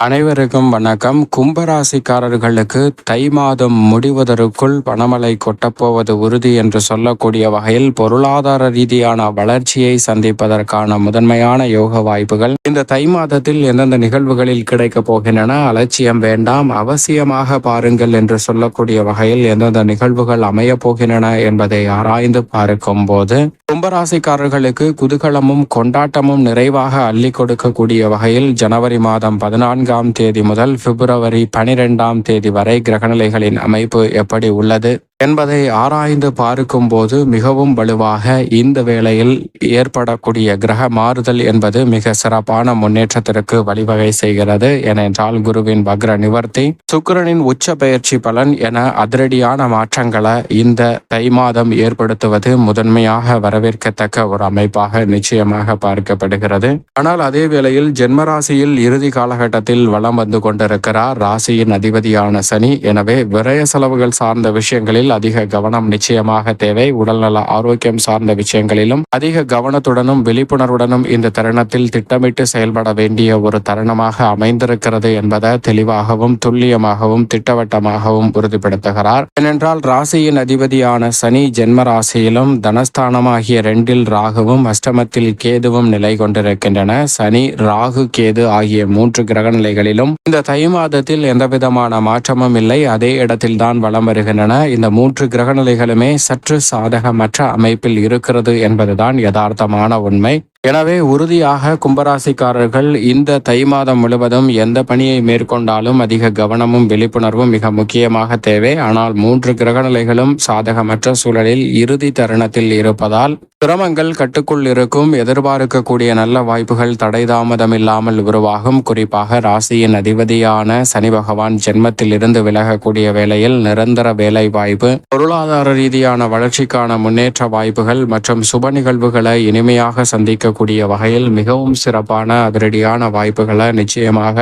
அனைவருக்கும் வணக்கம். கும்பராசிக்காரர்களுக்கு தை மாதம் முடிவதற்குள் பணமலை கொட்டப்போவது உறுதி என்று சொல்லக்கூடிய வகையில் பொருளாதார ரீதியான வளர்ச்சியை சந்திப்பதற்கான முதன்மையான யோக வாய்ப்புகள் இந்த தை மாதத்தில் எந்தெந்த நிகழ்வுகளில் கிடைக்கப் போகின்றன அலட்சியம் வேண்டாம் அவசியமாக பாருங்கள் என்று சொல்லக்கூடிய வகையில் எந்தெந்த நிகழ்வுகள் அமையப் போகின்றன என்பதை ஆராய்ந்து பார்க்கும் போது கும்பராசிக்காரர்களுக்கு குதூகலமும் கொண்டாட்டமும் நிறைவாக அள்ளி கொடுக்கக்கூடிய வகையில் ஜனவரி மாதம் நான்காம் தேதி முதல் பிப்ரவரி பனிரெண்டாம் தேதி வரை கிரகநிலைகளின் அமைப்பு எப்படி உள்ளது? என்பதை ஆராய்ந்து பார்க்கும்போது மிகவும் வலுவாக இந்த வேளையில் ஏற்படக்கூடிய கிரக மாறுதல் என்பது மிக சிறப்பான முன்னேற்றத்திற்கு வழிவகை செய்கிறது. ஏனென்றால் குருவின் வக்ர நிவர்த்தி சுக்கிரனின் உச்ச பயிற்சி பலன் என அதிரடியான மாற்றங்களை இந்த தை மாதம் ஏற்படுத்துவது முதன்மையாக வரவேற்கத்தக்க ஒரு அமைப்பாக நிச்சயமாக பார்க்கப்படுகிறது. ஆனால் அதே வேளையில் ஜென்மராசியில் இறுதி காலகட்டத்தில் வலம் வந்து கொண்டிருக்கிறார். ராசியின் அதிபதியான சனி. எனவே விரய செலவுகள் சார்ந்த விஷயங்களில் அதிக கவனம் நிச்சயமாக தேவை. உடல்நல ஆரோக்கியம் சார்ந்த விஷயங்களிலும் அதிக கவனத்துடனும் விழிப்புணர்வுடனும் இந்த தருணத்தில் திட்டமிட்டு செயல்பட வேண்டிய ஒரு தருணமாக அமைந்திருக்கிறது என்பதை தெளிவாகவும் துல்லியமாகவும் திட்டவட்டமாகவும் உறுதிப்படுத்துகிறார். ஏனென்றால் ராசியின் அதிபதியான சனி ஜென்ம ராசியிலும் தனஸ்தானமாகிய ரெண்டில் ராகுவும் அஷ்டமத்தில் கேதுவும் நிலை கொண்டிருக்கின்றன. சனி ராகு கேது ஆகிய மூன்று கிரக நிலைகளிலும் இந்த தை மாதத்தில் எந்தவிதமான மாற்றமும் இல்லை. அதே இடத்தில்தான் வலம் வருகின்றன. இந்த மூன்று கிரகநிலைகளுமே சற்று சாதகமற்ற அமைப்பில் இருக்கிறது என்பதுதான் யதார்த்தமான உண்மை. எனவே உறுதியாக கும்பராசிக்காரர்கள் இந்த தை மாதம் முழுவதும் எந்த பணியை மேற்கொண்டாலும் அதிக கவனமும் விழிப்புணர்வும் மிக முக்கியமாக தேவை. ஆனால் மூன்று கிரகநிலைகளும் சாதகமற்ற சூழலில் இறுதி தருணத்தில் இருப்பதால் சிரமங்கள் கட்டுக்குள் இருக்கும். எதிர்பார்க்கக்கூடிய நல்ல வாய்ப்புகள் தடை தாமதம் இல்லாமல் உருவாகும். குறிப்பாக ராசியின் அதிபதியான சனி பகவான் ஜென்மத்தில் இருந்து விலகக்கூடிய வேளையில் நிரந்தர வேலை வாய்ப்பு பொருளாதார ரீதியான வளர்ச்சிக்கான முன்னேற்ற வாய்ப்புகள் மற்றும் சுப நிகழ்வுகளை இனிமையாக சந்திக்க சந்திக்கக்கூடிய வகையில் மிகவும் சிறப்பான அதிரடியான வாய்ப்புகளை நிச்சயமாக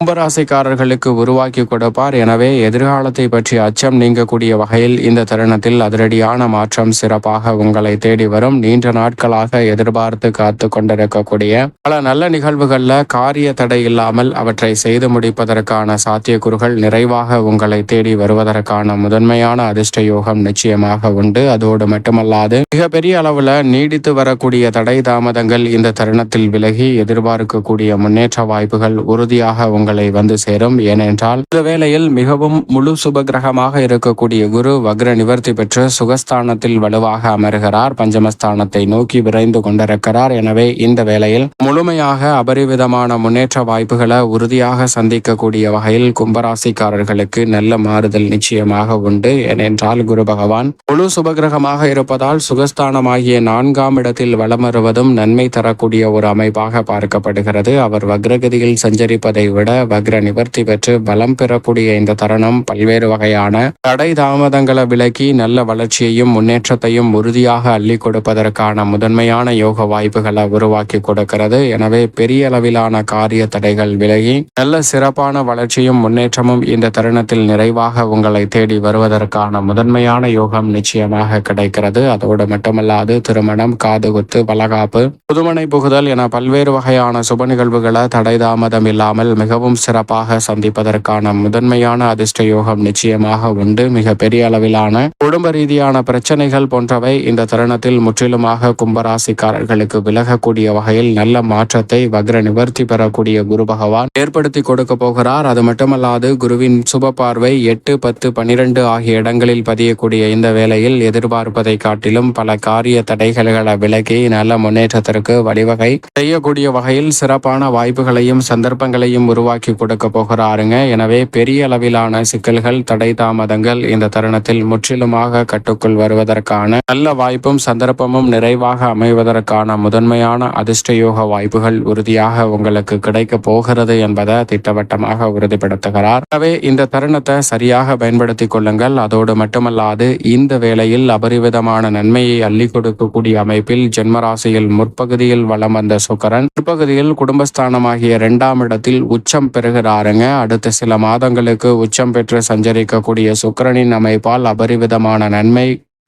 கும்பராசிக்காரர்களுக்கு உருவாக்கி கொடுப்பார். எனவே எதிர்காலத்தை பற்றி அச்சம் நீங்கக்கூடிய வகையில் இந்த தருணத்தில் அதிரடியான மாற்றம் சிறப்பாக உங்களை தேடி வரும். நீண்ட நாட்களாக எதிர்பார்த்து காத்து கொண்டிருக்கக்கூடிய பல நல்ல நிகழ்வுகள்ல காரிய தடை இல்லாமல் அவற்றை செய்து முடிப்பதற்கான சாத்தியக்கூறுகள் நிறைவாக உங்களை தேடி வருவதற்கான முதன்மையான அதிர்ஷ்ட யோகம் நிச்சயமாக உண்டு. அதோடு மட்டுமல்லாது மிகப்பெரிய அளவுல நீடித்து வரக்கூடிய தடை தாமதங்கள் இந்த தருணத்தில் விலகி எதிர்பார்க்கக்கூடிய முன்னேற்ற வாய்ப்புகள் உறுதியாக உங்கள் உங்களை வந்து சேரும். ஏனென்றால் இந்த வேளையில் மிகவும் முழு சுப கிரகமாக இருக்கக்கூடிய குரு வக்ர நிவர்த்தி பெற்று சுகஸ்தானத்தில் வலுவாக அமர்கிறார். பஞ்சமஸ்தானத்தை நோக்கி விரைந்து கொண்டிருக்கிறார். எனவே இந்த வேளையில் முழுமையாக அபரிவிதமான முன்னேற்ற வாய்ப்புகளை உறுதியாக சந்திக்கக்கூடிய வகையில் கும்பராசிக்காரர்களுக்கு நல்ல மாறுதல் நிச்சயமாக உண்டு. ஏனென்றால் குரு பகவான் முழு சுபகிரகமாக இருப்பதால் சுகஸ்தானமாகிய நான்காம் இடத்தில் வளம் வருவதும் நன்மை தரக்கூடிய ஒரு அமைப்பாக பார்க்கப்படுகிறது. அவர் வக்ரகதியில் சஞ்சரிப்பதை விட வக்ர நிவர்த்தி பெற்று பலம் பெறக்கூடிய இந்த தருணம் பல்வேறு வகையான தடை தாமதங்களை விலக்கி நல்ல வளர்ச்சியையும் முன்னேற்றத்தையும் உறுதியாக அள்ளி கொடுப்பதற்கான முதன்மையான யோக வாய்ப்புகளை உருவாக்கி கொடுக்கிறது. எனவே பெரிய அளவிலான காரிய தடைகள் விலகி நல்ல சிறப்பான வளர்ச்சியும் முன்னேற்றமும் இந்த தருணத்தில் நிறைவாக உங்களை தேடி வருவதற்கான முதன்மையான யோகம் நிச்சயமாக கிடைக்கிறது. அதோடு மட்டுமல்லாது திருமணம் காதுகுத்து பலகாப்பு புதுமனை புகுதல் என பல்வேறு வகையான சுப நிகழ்வுகளை தடை தாமதம் இல்லாமல் மிகவும் மிகவும் சிறப்பாக சந்திப்பதற்கான முதன்மையான அதிர்ஷ்ட யோகம் நிச்சயமாக உண்டு. மிக பெரிய அளவிலான குடும்ப ரீதியான பிரச்சனைகள் போன்றவை இந்த தருணத்தில் முற்றிலுமாக கும்பராசிக்காரர்களுக்கு விலகக்கூடிய வகையில் நல்ல மாற்றத்தை வக்ர நிவர்த்தி பெறக்கூடிய குரு பகவான் ஏற்படுத்தி கொடுக்க போகிறார். அது மட்டுமல்லாது குருவின் சுப பார்வை எட்டு பத்து பனிரெண்டு ஆகிய இடங்களில் பதியக்கூடிய இந்த வேளையில் எதிர்பார்ப்பதை காட்டிலும் பல காரிய தடைகளை விலகி நல்ல முன்னேற்றத்திற்கு வழிவகை செய்யக்கூடிய வகையில் சிறப்பான வாய்ப்புகளையும் சந்தர்ப்பங்களையும் உருவாக்க உருவாக்கி கொடுக்க போகிறாருங்க. எனவே பெரிய அளவிலான சிக்கல்கள் தடை தாமதங்கள் இந்த தருணத்தில் முற்றிலுமாக கட்டுக்குள் வருவதற்கான நல்ல வாய்ப்பும் சந்தர்ப்பமும் நிறைவாக அமைவதற்கான முதன்மையான அதிர்ஷ்ட யோக வாய்ப்புகள் உறுதியாக உங்களுக்கு கிடைக்க போகிறது என்பதை திட்டவட்டமாக உறுதிப்படுத்துகிறார். எனவே இந்த தருணத்தை சரியாக பயன்படுத்தி கொள்ளுங்கள். அதோடு மட்டுமல்லாது இந்த வேளையில் அபரிவிதமான நன்மையை அள்ளி கொடுக்கக்கூடிய அமைப்பில் ஜென்மராசியில் முற்பகுதியில் வளம் வந்த சுக்கரன் பிற்பகுதியில் குடும்பஸ்தானமாகிய இரண்டாம் இடத்தில் உச்ச உச்சம் பெறுகிறாருங்க. அடுத்த சில மாதங்களுக்கு உச்சம் பெற்று சஞ்சரிக்கக்கூடிய சுக்கரனின் அமைப்பால் அபரிவிதமான நன்மை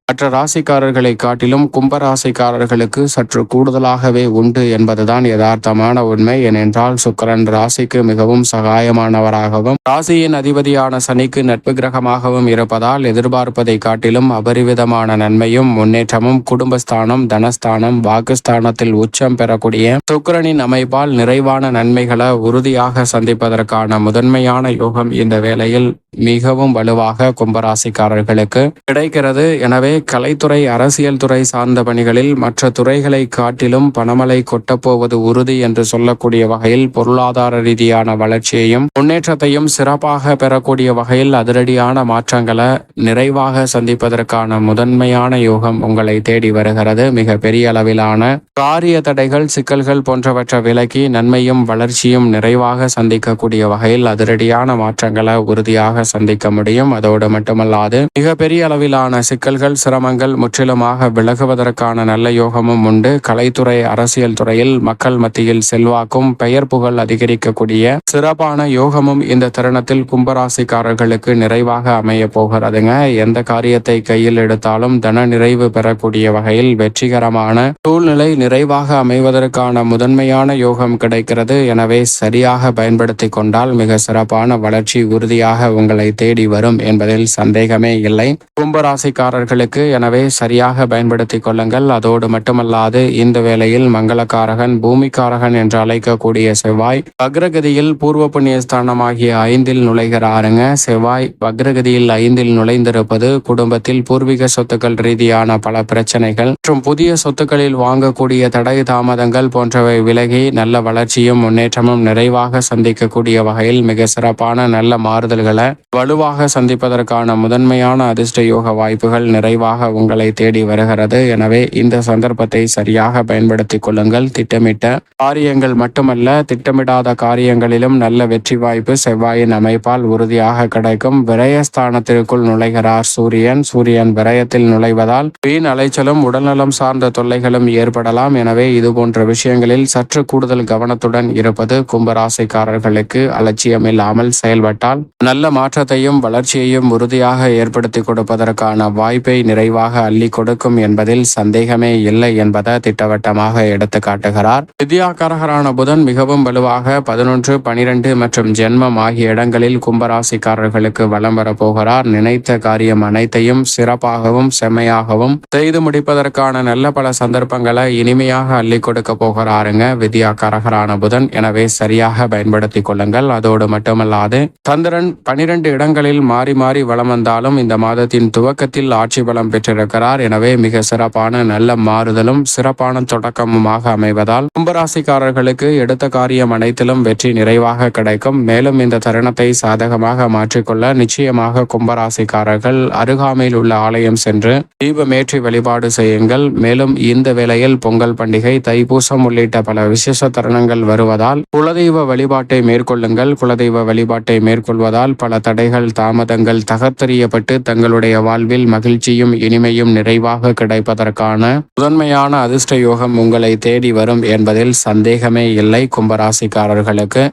மற்ற ராசிக்காரர்களை காட்டிலும் கும்பராசிக்காரர்களுக்கு சற்று கூடுதலாகவே உண்டு என்பதுதான் யதார்த்தமான உண்மை. ஏனென்றால் சுக்கரன் ராசிக்கு மிகவும் சகாயமானவராகவும் ராசியின் அதிபதியான சனிக்கு நட்பு கிரகமாகவும் இருப்பதால் எதிர்பார்ப்பதை காட்டிலும் அபரிவிதமான நன்மையும் முன்னேற்றமும் குடும்பஸ்தானம் தனஸ்தானம் வாக்குஸ்தானத்தில் உச்சம் பெறக்கூடிய சுக்கரனின் அமைப்பால் நிறைவான நன்மைகளை உறுதியாக சந்திப்பதற்கான முதன்மையான யோகம் இந்த வேளையில் மிகவும் வலுவாக கும்பராசிக்காரர்களுக்கு கிடைக்கிறது. எனவே கலைத்துறை அரசியல் துறை சார்ந்த பணிகளில் மற்ற துறைகளை காட்டிலும் பணமலை கொட்டப்போவது உறுதி என்று சொல்லக்கூடிய வகையில் பொருளாதார ரீதியான வளர்ச்சியையும் முன்னேற்றத்தையும் சிறப்பாக பெறக்கூடிய வகையில் அதிரடியான மாற்றங்களை நிறைவாக சந்திப்பதற்கான முதன்மையான யோகம் உங்களை தேடி வருகிறது. மிக பெரிய அளவிலான காரிய தடைகள் சிக்கல்கள் போன்றவற்றை விலக்கி நன்மையும் வளர்ச்சியும் நிறைவாக சந்திக்கக்கூடிய வகையில் அதிரடியான மாற்றங்களை உறுதியாக சந்திக்க முடியும். அதோடு மட்டுமல்லாது மிக பெரிய அளவிலான சிக்கல்கள் சிரமங்கள் முற்றிலுமாக விலகுவதற்கான நல்ல யோகமும் உண்டு. கலைத்துறை அரசியல் துறையில் மக்கள் மத்தியில் செல்வாக்கும் பெயர் புகழ் அதிகரிக்கக்கூடிய சிறப்பான யோகமும் இந்த தருணத்தில் கும்பராசிக்காரர்களுக்கு நிறைவாக அமைய போகிறதுங்க. எந்த காரியத்தை கையில் எடுத்தாலும் தன நிறைவு பெறக்கூடிய வகையில் வெற்றிகரமான சூழ்நிலை நிறைவாக அமைவதற்கான முதன்மையான யோகம் கிடைக்கிறது. எனவே சரியாக பயன்படுத்தி கொண்டால் மிக சிறப்பான வளர்ச்சி உறுதியாக உங்களை தேடி வரும் என்பதில் சந்தேகமே இல்லை. கும்பராசிக்காரர்களுக்கு எனவே சரியாக பயன்படுத்தி கொள்ளுங்கள். அதோடு மட்டுமல்லாது இந்த வேளையில் மங்களக்காரகன் பூமிக்காரகன் என்று அழைக்கக்கூடிய செவ்வாய் வக்ரகதியில் பூர்வ புண்ணிய ஸ்தானமாகிய ஐந்தில் நுழைகிறாருங்க செவ்வாய் வக்ரகதியில் ஐந்தில் நுழைந்திருப்பது குடும்பத்தில் பூர்வீக சொத்துக்கள் ரீதியான பல பிரச்சனைகள் மற்றும் புதிய சொத்துக்களில் வாங்கக்கூடிய தடை தாமதங்கள் போன்றவை விலகி நல்ல வளர்ச்சியும் முன்னேற்றமும் நிறைவாக சந்திக்கக்கூடிய வகையில் மிக சிறப்பான நல்ல மாறுதல்களை வலுவாக சந்திப்பதற்கான முதன்மையான அதிர்ஷ்ட யோக வாய்ப்புகள் நிறைவாக உங்களை தேடி வருகிறது. எனவே இந்த சந்தர்ப்பத்தை சரியாக பயன்படுத்திக் கொள்ளுங்கள். திட்டமிட்ட காரியங்கள் மட்டுமல்ல திட்டமிடாத காரியங்களிலும் நல்ல வெற்றி வாய்ப்பு செவ்வாயின் அமைப்பால் உறுதியாக கிடைக்கும். விரயஸ்தானத்திற்குள் நுழைகிறார் சூரியன். சூரியன் விரயத்தில் நுழைவதால் வீண் அலைச்சலும் உடல்நலம் சார்ந்த தொல்லைகளும் ஏற்படலாம். எனவே இது போன்ற விஷயங்களில் சற்று கூடுதல் கவனத்துடன் இருப்பது கும்பராசிக்காரர்களுக்கு அலட்சியம் இல்லாமல் செயல்பட்டால் நல்ல மாற்றத்தையும் வளர்ச்சியையும் உறுதியாக ஏற்படுத்தி கொடுப்பதற்கான வாய்ப்பை நிறைவாக அள்ளி கொடுக்கும் என்பதில் சந்தேகமே இல்லை என்பதை திட்டவட்டமாக எடுத்து காட்டுகிறார். வித்யாகாரகரான புதன் மிகவும் வலுவாக பதினொன்று பனிரெண்டு மற்றும் ஜென்மம் ஆகிய இடங்களில் கும்பராசிக்காரர்களுக்கு வலம் வரப்போகிறார் நினைத்த காரியம் அனைத்தையும் சிறப்பாகவும் செம்மையாகவும் செய்து முடிப்பதற்கான நல்ல பல சந்தர்ப்பங்களை இனிமையாக அள்ளி கொடுக்க போகிறாருங்க வித்யாகாரகரான புதன். எனவே சரியாக பயன்படுத்திக் கொள்ளுங்கள். அதோடு மட்டுமல்லாது சந்திரன் பனிரெண்டு இடங்களில் மாறி மாறி வளம் வந்தாலும் இந்த மாதத்தின் துவக்கத்தில் ஆட்சி பலம் பெற்றிருக்கிறார். எனவே மிக சிறப்பான நல்ல மாறுதலும் சிறப்பான தொடக்கமுமாக அமைவதால் கும்பராசிக்காரர்களுக்கு எடுத்த காரியம் அனைத்திலும் வெற்றி நிறைவாக கிடைக்கும். மேலும் இந்த தருணத்தை சாதகமாக மாற்றிக்கொள்ள நிச்சயமாக கும்பராசிக்காரர்கள் அருகாமையில் உள்ள ஆலயம் சென்று தீபமேற்றி வழிபாடு செய்யுங்கள். மேலும் இந்த வேளையில் பொங்கல் பண்டிகை தைப்பூசம் உள்ளிட்ட பல விசேஷ தருணங்கள் வருவதால் குலதெய்வ வழிபாட்டை மேற்கொள்ளுங்கள். குலதெய்வ வழிபாட்டை மேற்கொள்வதால் பல தடைகள் தாமதங்கள் தகர்த்தறியப்பட்டு தங்களுடைய வாழ்வில் மகிழ்ச்சியும் இனிமையும் நிறைவாக கிடைப்பதற்கான முதன்மையான அதிர்ஷ்ட யோகம் உங்களை தேடி வரும் என்பதில் சந்தேகமே இல்லை கும்பராசிக்காரர்களுக்கு.